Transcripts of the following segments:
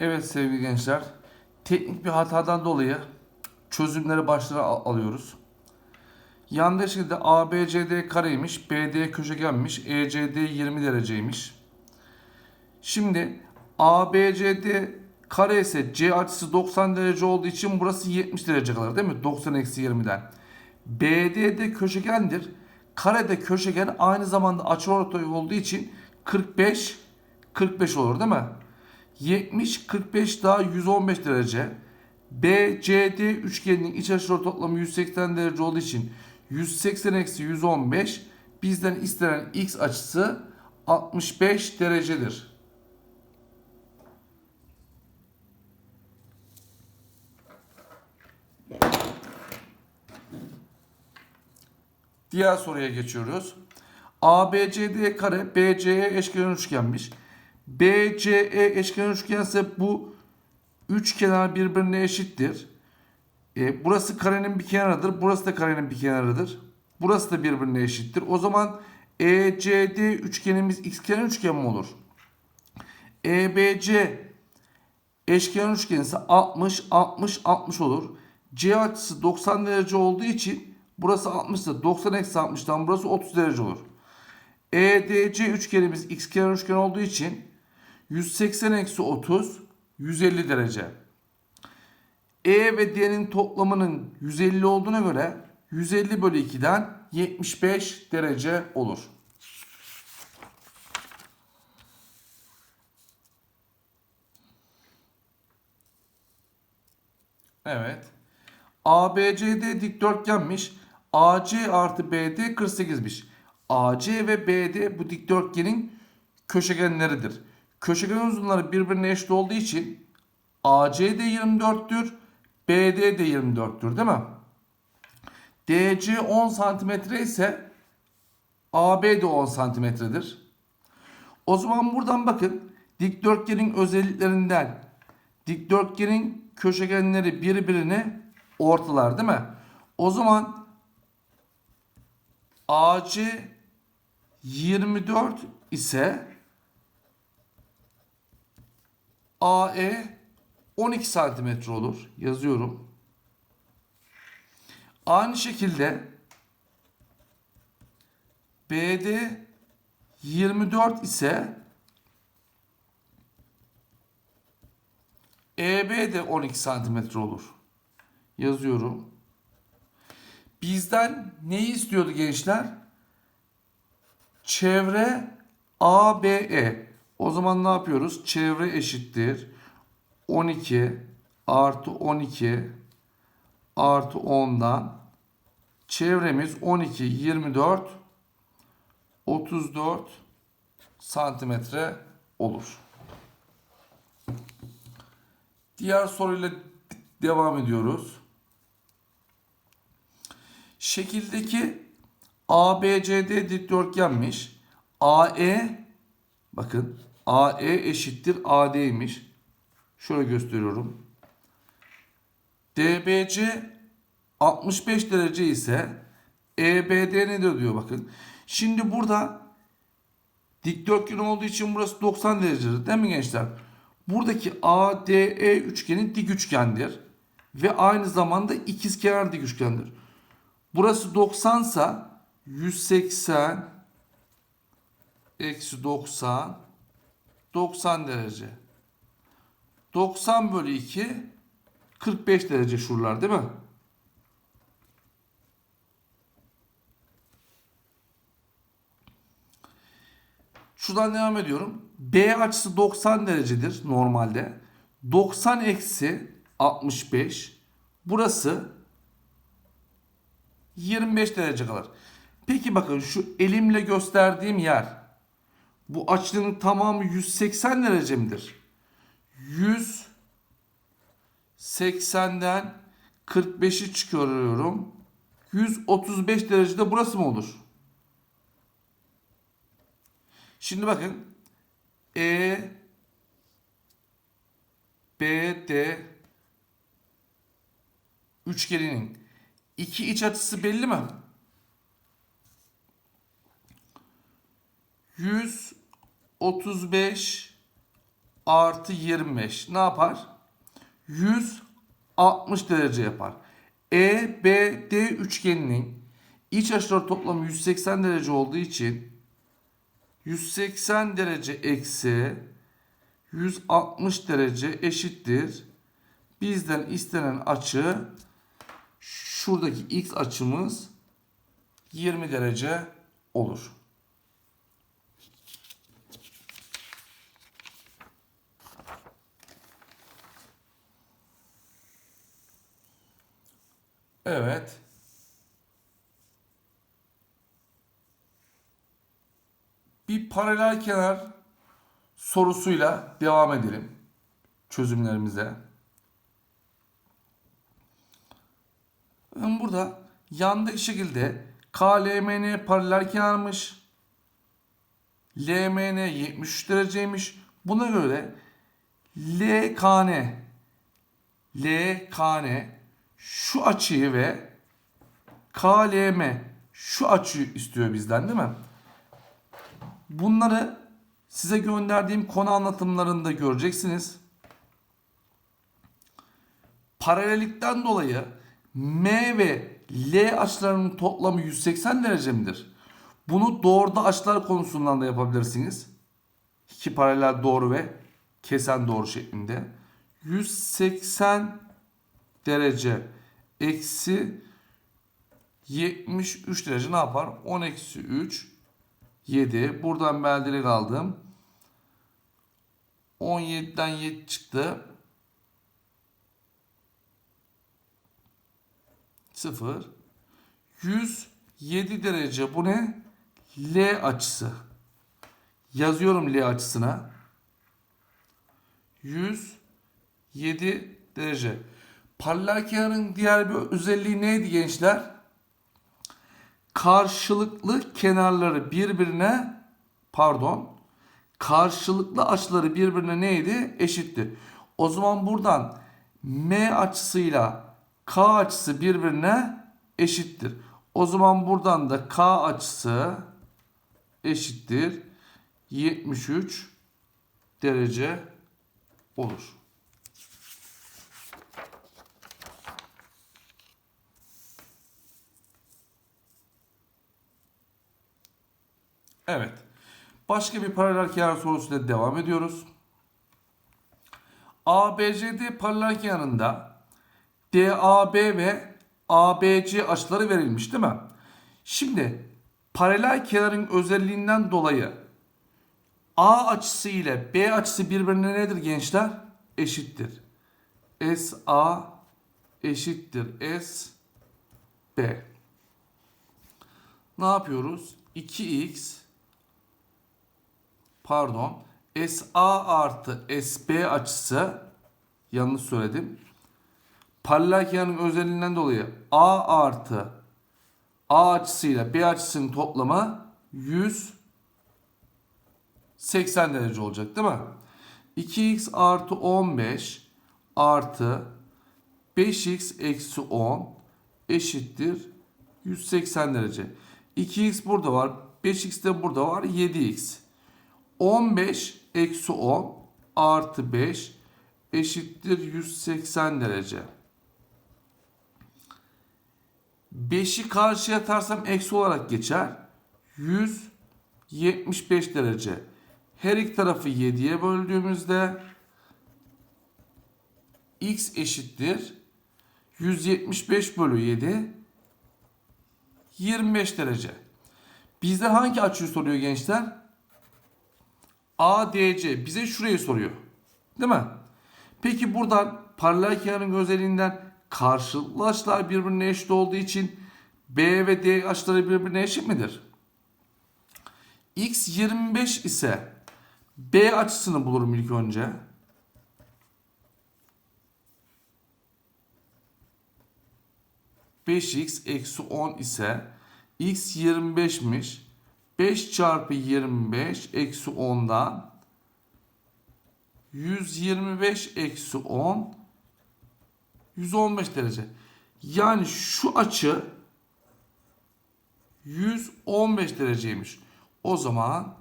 Evet sevgili gençler, teknik bir hatadan dolayı çözümleri başlığa al- alıyoruz. Yanlış şekilde ABCD kareymiş, BD köşegenmiş, ECD 20 dereceymiş. Şimdi ABCD kare ise C açısı 90 derece olduğu için burası 70 derece kalır değil mi? 90 eksi 20'den. BD de köşegendir. Karede köşegen aynı zamanda açıortay olduğu için 45 45 olur değil mi? 70 45 daha 115 derece. BCD üçgeninin iç açıları toplamı 180 derece olduğu için 180 eksi 115 bizden istenen x açısı 65 derecedir. Diğer soruya geçiyoruz. ABCD kare BCE eşkenar üçgenmiş. BCE eşkenar üçgense bu üç kenar birbirine eşittir. E, burası karenin bir kenarıdır. Burası da karenin bir kenarıdır. Burası da birbirine eşittir. O zaman ECD üçgenimiz xkenar üçgen mi olur? EBC eşkenar üçgen ise 60 60 60 olur. C açısı 90 derece olduğu için burası 60 ise 90 eksi 60'tan burası 30 derece olur. EDC üçgenimiz xkenar üçgen olduğu için 180 eksi 30 150 derece. E ve D'nin toplamının 150 olduğuna göre 150 bölü 2'den 75 derece olur. Evet. ABCD dikdörtgenmiş. AC artı BD 48'miş. AC ve BD bu dikdörtgenin köşegenleridir. Köşegen uzunları birbirine eşit olduğu için AC de 24'tür. BD de 24'tür değil mi? DC 10 santimetre ise AB de 10 santimetredir. O zaman buradan bakın dikdörtgenin özelliklerinden dikdörtgenin köşegenleri birbirini ortalar değil mi? O zaman AC 24 ise AE 12 santimetre olur. Yazıyorum. Aynı şekilde BD 24 ise EB de 12 santimetre olur. Yazıyorum. Bizden neyi istiyordu gençler? Çevre ABE. O zaman ne yapıyoruz? Çevre eşittir. 12 artı 12 artı 10'dan çevremiz 12, 24, 34 santimetre olur. Diğer soruyla devam ediyoruz. Şekildeki ABCD dikdörtgenmiş. AE bakın AE eşittir AD'ymiş. Şöyle gösteriyorum. DBC 65 derece ise EBD nedir diyor bakın. Şimdi burada dikdörtgen olduğu için burası 90 derecedir değil mi gençler? Buradaki ADE üçgeni dik üçgendir. Ve aynı zamanda ikizkenar dik üçgendir. Burası 90 sa 180 eksi 90 90 derece. 90 bölü 2 45 derece şuralar değil mi? Şuradan devam ediyorum. B açısı 90 derecedir normalde. 90 eksi 65. Burası 25 derece kalır. Peki bakın şu elimle gösterdiğim yer. Bu açının tamamı 180 derece midir? 180'den 45'i çıkarıyorum. 135 derecede burası mı olur? Şimdi bakın. E B D üçgeninin iki iç açısı belli mi? 135 artı 25 ne yapar? 160 derece yapar. EBD üçgeninin iç açıları toplamı 180 derece olduğu için 180 derece eksi 160 derece eşittir. Bizden istenen açı şuradaki x açımız 20 derece olur. Evet. Bir paralel kenar sorusuyla devam edelim çözümlerimize. Burada yandaki şekilde KLMN paralel kenarmış. LMN 73 dereceymiş. Buna göre LKN LKN şu açıyı ve KLM şu açıyı istiyor bizden değil mi? Bunları size gönderdiğim konu anlatımlarında göreceksiniz. Paralellikten dolayı M ve L açılarının toplamı 180 derece midir? Bunu doğruda açılar konusundan da yapabilirsiniz. İki paralel doğru ve kesen doğru şeklinde. 180 derece eksi 73 derece ne yapar? 10 eksi 3 7. Buradan ben direkt aldım. 17'den 7 çıktı. 0. 107 derece bu ne? L açısı. Yazıyorum L açısına. 107 derece. Paralel kenarın diğer bir özelliği neydi gençler? Karşılıklı kenarları birbirine pardon karşılıklı açıları birbirine neydi? Eşitti. O zaman buradan M açısıyla K açısı birbirine eşittir. O zaman buradan da K açısı eşittir 73 derece olur. Evet. Başka bir paralel kenar sorusuyla devam ediyoruz. ABCD paralel kenarında DAB ve ABC açıları verilmiş değil mi? Şimdi paralel kenarın özelliğinden dolayı A açısı ile B açısı birbirine nedir gençler? Eşittir. SA eşittir S B. Ne yapıyoruz? 2x pardon SA artı SB açısı yanlış söyledim. Paralel kenarın özelliğinden dolayı A artı A açısıyla B açısının toplamı 180 derece olacak değil mi? 2x artı 15 artı 5x eksi 10 eşittir 180 derece. 2x burada var. 5x de burada var. 7x. 15 eksi 10 artı 5 eşittir 180 derece. 5'i karşıya atarsam eksi olarak geçer. 175 derece. Her iki tarafı 7'ye böldüğümüzde x eşittir 175 bölü 7 25 derece. Bizde hangi açıyı soruyor gençler? ADC bize şurayı soruyor. Değil mi? Peki buradan paralel kenarın özelliğinden karşılıklı açılar birbirine eşit olduğu için B ve D açıları birbirine eşit midir? X 25 ise B açısını bulurum ilk önce. x eksi 10 ise x 25'miş. 5 çarpı 25 eksi 10'dan 125 eksi 10 115 derece. Yani şu açı 115 dereceymiş. O zaman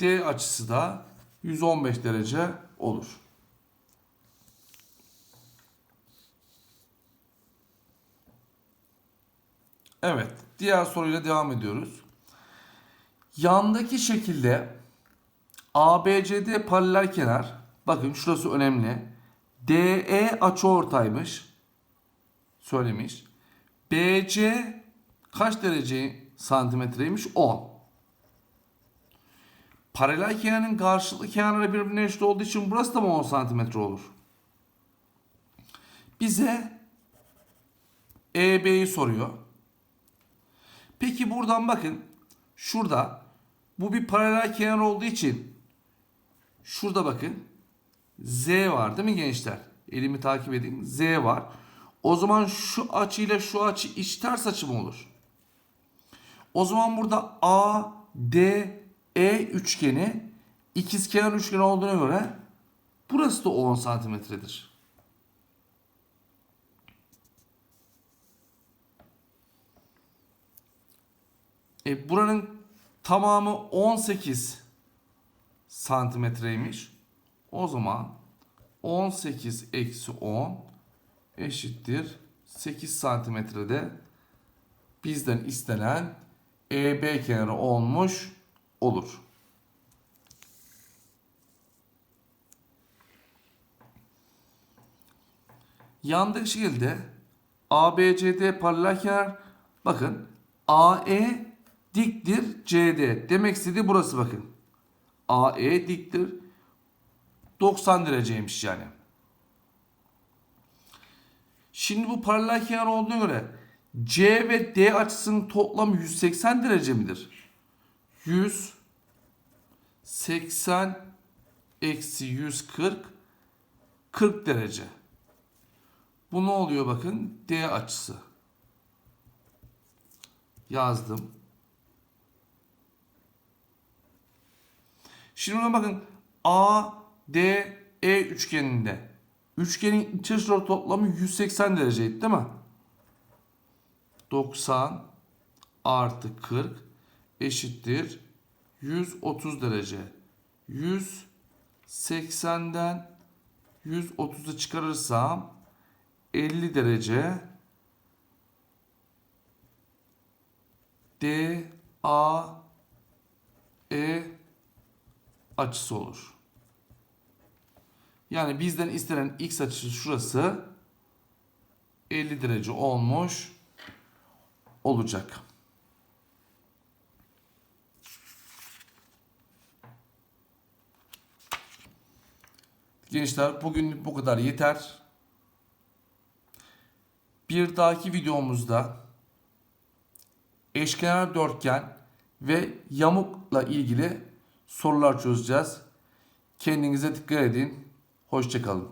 D açısı da 115 derece olur. Evet, diğer soruyla devam ediyoruz. Yandaki şekilde ABCD paralel kenar, bakın şurası önemli. DE açıortaymış. Söylemiş. BC kaç derece santimetreymiş? 10. Paralel kenarın karşılıklı kenarları birbirine eşit olduğu için burası da mı 10 santimetre olur? Bize EB'yi soruyor. Peki buradan bakın. Şurada bu bir paralel kenar olduğu için şurada bakın Z var değil mi gençler? Elimi takip edin. Z var. O zaman şu açıyla şu açı iç ters açı mı olur? O zaman burada A, D, E üçgeni ikizkenar üçgen olduğuna göre burası da 10 santimetredir. E, buranın tamamı 18 santimetreymiş. O zaman 18 eksi 10 eşittir 8 santimetrede bizden istenen EB kenarı olmuş olur. Yandaki şekilde ABCD paralel kenar bakın AE diktir CD. Demek istediği burası bakın. AE diktir 90 dereceymiş yani. Şimdi bu paralel kenar olduğuna göre C ve D açısının toplamı 180 derece midir? 180 eksi 140 40 derece. Bu ne oluyor bakın? D açısı. Yazdım. Şimdi buna bakın. A, D, E üçgeninde. Üçgenin iç açıları toplamı 180 dereceydi değil mi? 90 artı 40 eşittir 130 derece. 180'den 130'u çıkarırsam 50 derece D A E açısı olur. Yani bizden istenen x açısı şurası 50 derece olmuş olacak. Gençler bugün bu kadar yeter. Bir dahaki videomuzda eşkenar dörtgen ve yamukla ilgili sorular çözeceğiz. Kendinize dikkat edin. Hoşçakalın.